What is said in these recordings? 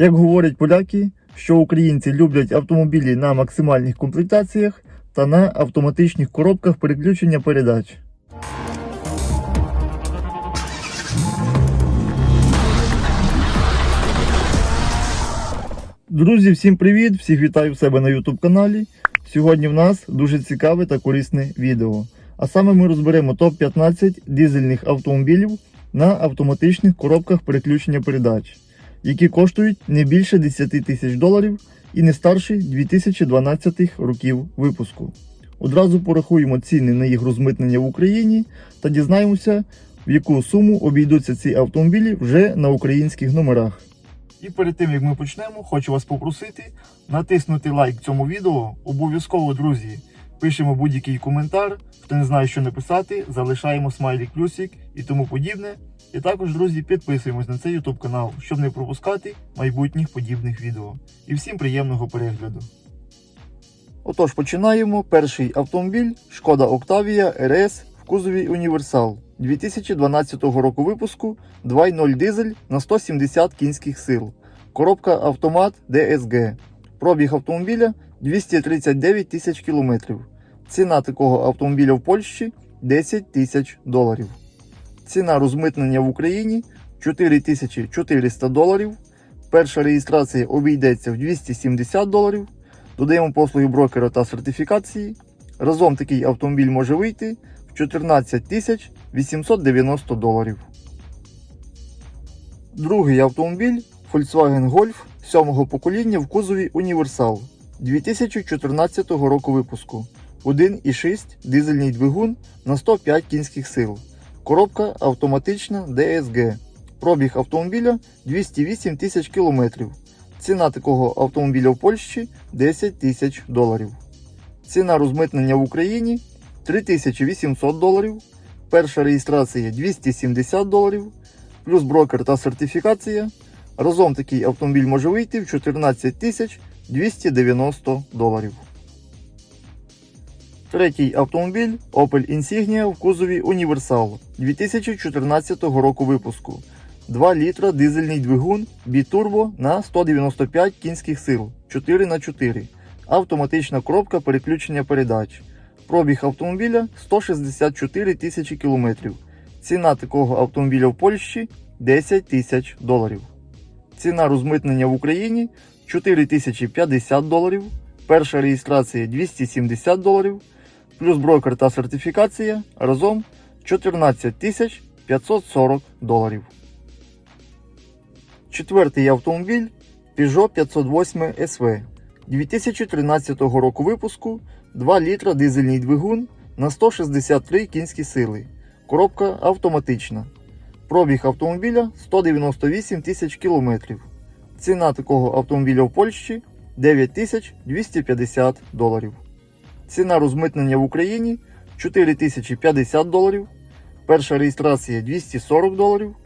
Як говорять поляки, що українці люблять автомобілі на максимальних комплектаціях та на автоматичних коробках переключення передач. Друзі, всім привіт! Всіх вітаю в себе на YouTube каналі. Сьогодні в нас дуже цікаве та корисне відео. А саме ми розберемо топ-15 дизельних автомобілів на автоматичних коробках переключення передач, які коштують не більше 10 тисяч доларів і не старші 2012 років випуску. Одразу порахуємо ціни на їх розмитнення в Україні та дізнаємося, в яку суму обійдуться ці автомобілі вже на українських номерах. І перед тим як ми почнемо, хочу вас попросити натиснути лайк цьому відео. Обов'язково, друзі, пишемо будь-який коментар. Хто не знає, що написати, залишаємо смайлік плюсик і тому подібне. І також, друзі, підписуємось на цей YouTube канал, щоб не пропускати майбутніх подібних відео. І всім приємного перегляду. Отож, починаємо. Перший автомобіль Шкода Octavia RS в кузові Універсал 2012 року випуску 2.0 дизель на 170 кінських сил. Коробка автомат DSG. Пробіг автомобіля 239 тисяч кілометрів. Ціна такого автомобіля в Польщі 10 тисяч доларів. Ціна розмитнення в Україні 4400 доларів. Перша реєстрація обійдеться в 270 доларів. Додаємо послуги брокера та сертифікації. Разом такий автомобіль може вийти в 14 тисяч 890 доларів. Другий автомобіль Volkswagen Golf 7-го покоління в кузові Універсал 2014 року випуску. 1,6 дизельний двигун на 105 кінських сил. Коробка автоматична DSG. Пробіг автомобіля 208 тисяч кілометрів. Ціна такого автомобіля в Польщі 10 тисяч доларів. Ціна розмитнення в Україні 3800 доларів. Перша реєстрація 270 доларів, плюс брокер та сертифікація. Разом такий автомобіль може вийти в 14 тисяч 290 доларів. Третій автомобіль Opel Insignia в кузові Універсал 2014 року випуску. 2 літра дизельний двигун бітурбо на 195 кінських сил 4х4. Автоматична коробка переключення передач. Пробіг автомобіля 164 тисячі кілометрів. Ціна такого автомобіля в Польщі 10 тисяч доларів. Ціна розмитнення в Україні 4050 доларів. Перша реєстрація 270 доларів. Плюс брокер та сертифікація разом 14 540 доларів. Четвертий автомобіль Peugeot 508 SV 2013 року випуску 2 літра дизельний двигун на 163 кінські сили. Коробка автоматична. Пробіг автомобіля 198 тисяч кілометрів. Ціна такого автомобіля в Польщі 9250 доларів. Ціна розмитнення в Україні 4050 доларів. Перша реєстрація 240 доларів.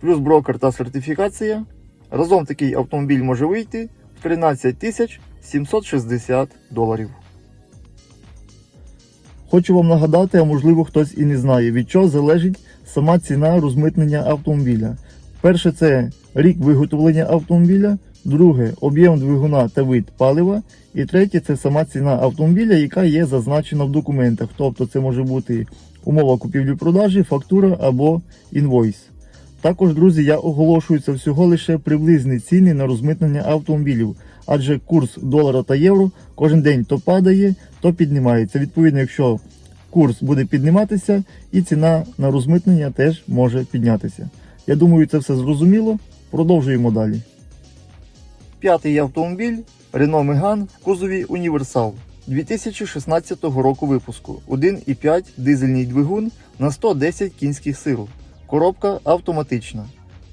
Плюс брокер та сертифікація. Разом такий автомобіль може вийти в 13 760 доларів. Хочу вам нагадати, а можливо хтось і не знає, від чого залежить сама ціна розмитнення автомобіля. Перше це рік виготовлення автомобіля, друге об'єм двигуна та вид палива. І третє це сама ціна автомобіля, яка є зазначена в документах. Тобто це може бути умова купівлі-продажі, фактура або інвойс. Також, друзі, я оголошую це всього лише приблизні ціни на розмитнення автомобілів, адже курс долара та євро кожен день то падає, то піднімається. Відповідно, якщо курс буде підніматися, і ціна на розмитнення теж може піднятися. Я думаю, це все зрозуміло. Продовжуємо далі. П'ятий автомобіль Renault Megane в кузові Універсал 2016 року випуску. 1,5 дизельний двигун на 110 кінських сил. Коробка автоматична.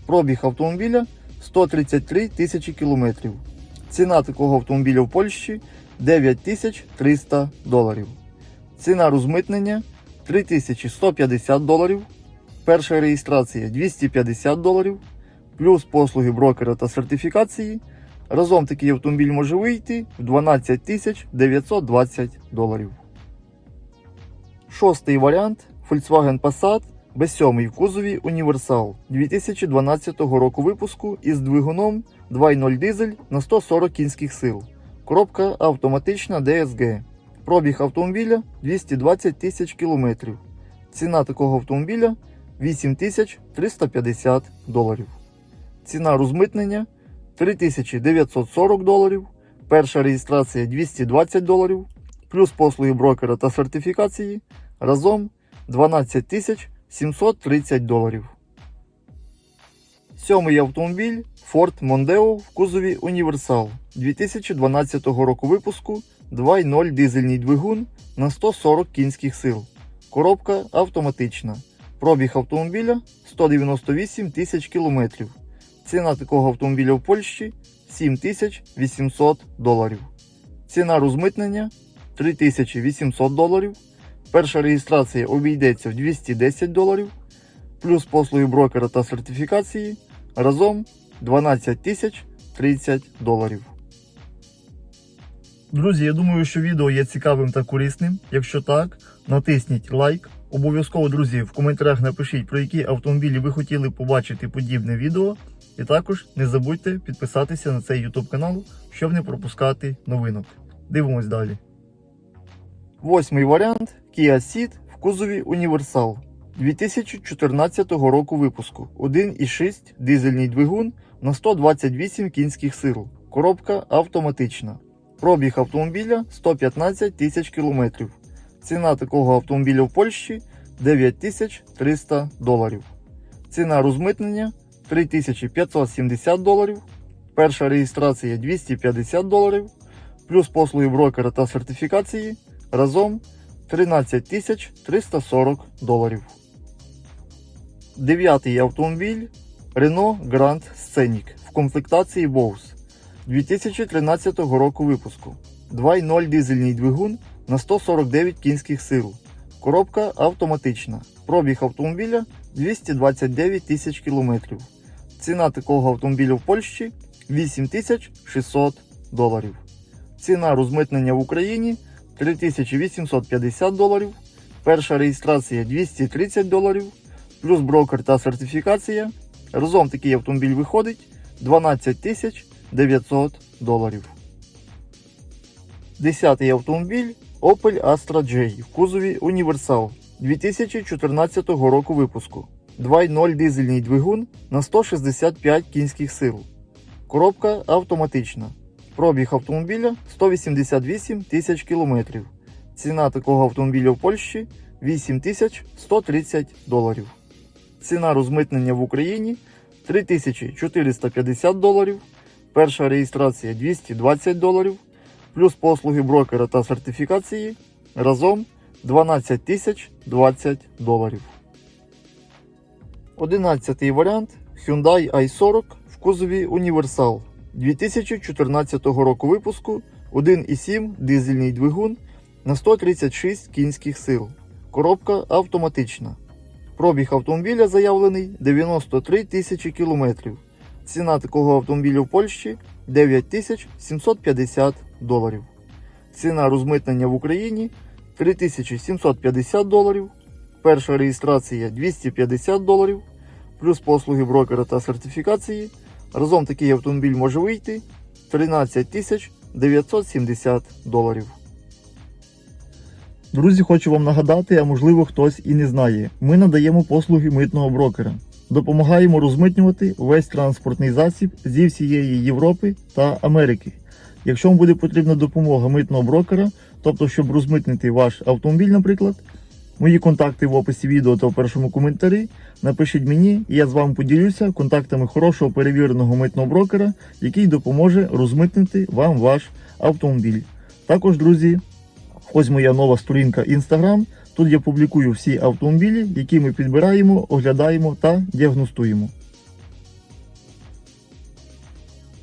Пробіг автомобіля 133 тисячі кілометрів. Ціна такого автомобіля в Польщі 9300 доларів. Ціна розмитнення 3150 доларів. Перша реєстрація 250 доларів. Плюс послуги брокера та сертифікації. Разом такий автомобіль може вийти в 12 тисяч 920 доларів. Шостий варіант Volkswagen Passat B7 в кузові Універсал 2012 року випуску із двигуном 2.0 дизель на 140 кінських сил. Коробка автоматична DSG. Пробіг автомобіля 220 тисяч кілометрів. Ціна такого автомобіля 8350 доларів. Ціна розмитнення 3940 доларів. Перша реєстрація 220 доларів. Плюс послуги брокера та сертифікації. Разом 12 730 доларів. Сьомий автомобіль Ford Mondeo в кузові Універсал 2012 року випуску 2.0 дизельний двигун на 140 кінських сил. Коробка автоматична. Пробіг автомобіля 198 тисяч кілометрів. Ціна такого автомобіля в Польщі 7800 доларів. Ціна розмитнення 3800 доларів. Перша реєстрація обійдеться в 210 доларів. Плюс послуги брокера та сертифікації. Разом 12 тисяч 30 доларів. Друзі, я думаю, що відео є цікавим та корисним. Якщо так, натисніть лайк. Обов'язково, друзі, в коментарях напишіть, про які автомобілі ви хотіли побачити подібне відео. І також не забудьте підписатися на цей YouTube канал, щоб не пропускати новинок. Дивимось далі. Восьмий варіант Kia Ceed в кузові Універсал 2014 року випуску. 1,6 дизельний двигун на 128 кінських сил. Коробка автоматична. Пробіг автомобіля 115 тисяч кілометрів. Ціна такого автомобіля в Польщі 9300 доларів. Ціна розмитнення 3570 доларів. Перша реєстрація 250 доларів. Плюс послуги брокера та сертифікації. Разом 13 340 доларів. Дев'ятий автомобіль Renault Grand Scenic в комплектації Bose 2013 року випуску. 2.0 дизельний двигун на 149 кінських сил. Коробка автоматична. Пробіг автомобіля 229 тисяч кілометрів. Ціна такого автомобіля в Польщі 8600 доларів. Ціна розмитнення в Україні 3850 доларів. Перша реєстрація 230 доларів. Плюс брокер та сертифікація. Разом такий автомобіль виходить 12 тисяч 900 доларів. Десятий автомобіль Opel Astra J в кузові Універсал 2014 року випуску. 2.0 дизельний двигун на 165 кінських сил. Коробка автоматична. Пробіг автомобіля 188 тисяч кілометрів. Ціна такого автомобіля в Польщі 8130 доларів. Ціна розмитнення в Україні 3450 доларів. Перша реєстрація 220 доларів. Плюс послуги брокера та сертифікації. Разом 12 тисяч 20 доларів. Одинадцятий варіант Hyundai i40 в кузові Універсал 2014 року випуску 1,7 дизельний двигун на 136 кінських сил. Коробка автоматична. Пробіг автомобіля заявлений 93 тисячі кілометрів. Ціна такого автомобіля в Польщі 9750 доларів. Ціна розмитнення в Україні 3750 доларів. Перша реєстрація 250 доларів. Плюс послуги брокера та сертифікації. Разом такий автомобіль може вийти 13 970 доларів. Друзі, хочу вам нагадати, а можливо хтось і не знає. Ми надаємо послуги митного брокера. Допомагаємо розмитнювати весь транспортний засіб зі всієї Європи та Америки. Якщо вам буде потрібна допомога митного брокера, тобто щоб розмитнити ваш автомобіль, наприклад, мої контакти в описі відео та в першому коментарі. Напишіть мені, і я з вами поділюся контактами хорошого перевіреного митного брокера, який допоможе розмитнити вам ваш автомобіль. Також, друзі, ось моя нова сторінка Instagram. Тут я публікую всі автомобілі, які ми підбираємо, оглядаємо та діагностуємо.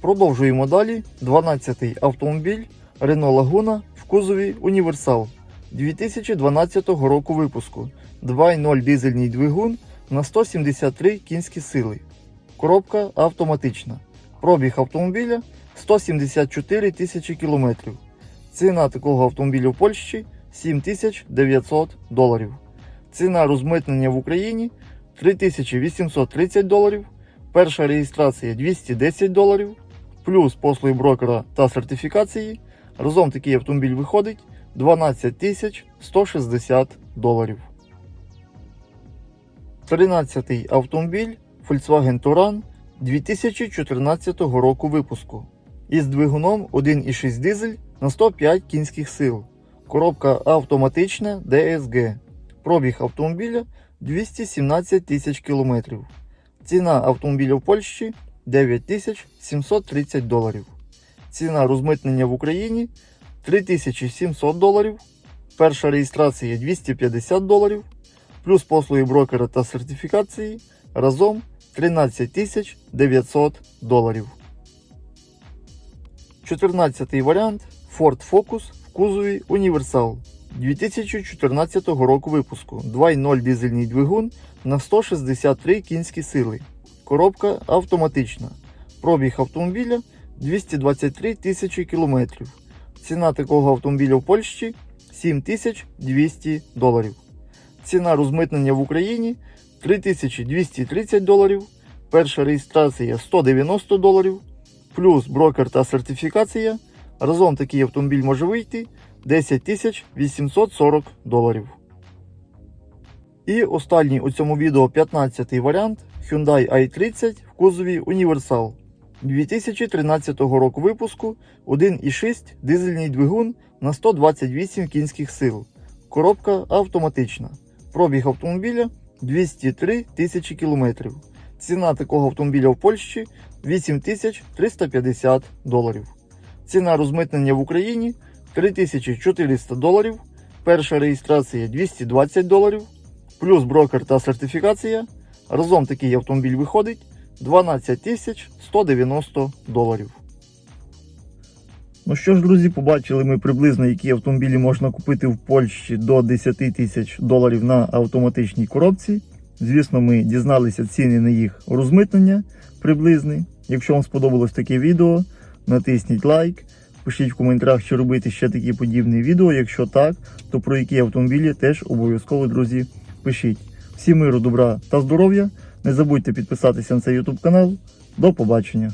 Продовжуємо далі. 12-й автомобіль Renault Laguna в кузові Універсал 2012 року випуску. 2.0 дизельний двигун на 173 кінські сили. Коробка автоматична. Пробіг автомобіля 174 тисячі кілометрів. Ціна такого автомобіля в Польщі 7900 доларів. Ціна розмитнення в Україні 3830 доларів, перша реєстрація 210 доларів, плюс послуги брокера та сертифікації. Разом такий автомобіль виходить 12 160 доларів. 13-й автомобіль Volkswagen Touran 2014 року випуску із двигуном 1,6 дизель на 105 кінських сил. Коробка автоматична DSG. Пробіг автомобіля 217 тисяч кілометрів. Ціна автомобіля в Польщі 9730 доларів. Ціна розмитнення в Україні 3700 доларів. Перша реєстрація 250 доларів. Плюс послуги брокера та сертифікації разом 13 900 доларів. 14 варіант Ford Focus кузові Універсал 2014 року випуску. 2.0 дизельний двигун на 163 кінські сили. Коробка автоматична. Пробіг автомобіля 223 тисячі кілометрів. Ціна такого автомобіля в Польщі 7200 доларів. Ціна розмитнення в Україні 3230 доларів. Перша реєстрація 190 доларів. Плюс брокер та сертифікація. Разом такий автомобіль може вийти 10 840 доларів. І останній у цьому відео 15 варіант Hyundai i30 в кузові Універсал 2013 року випуску 1,6 дизельний двигун на 128 кінських сил. Коробка автоматична. Пробіг автомобіля 203 тисячі кілометрів. Ціна такого автомобіля в Польщі 8350 доларів. Ціна розмитнення в Україні 3400 доларів. Перша реєстрація 220 доларів. Плюс брокер та сертифікація. Разом такий автомобіль виходить 12 190 доларів. Ну що ж, друзі, побачили ми приблизно, які автомобілі можна купити в Польщі до 10 тисяч доларів на автоматичній коробці. Звісно, ми дізналися ціни на їх розмитнення приблизний. Якщо вам сподобалось таке відео, натисніть лайк, пишіть в коментарях, чи робити ще такі подібні відео. Якщо так, то про які автомобілі теж обов'язково, друзі, пишіть. Всім миру, добра та здоров'я. Не забудьте підписатися на цей YouTube канал. До побачення!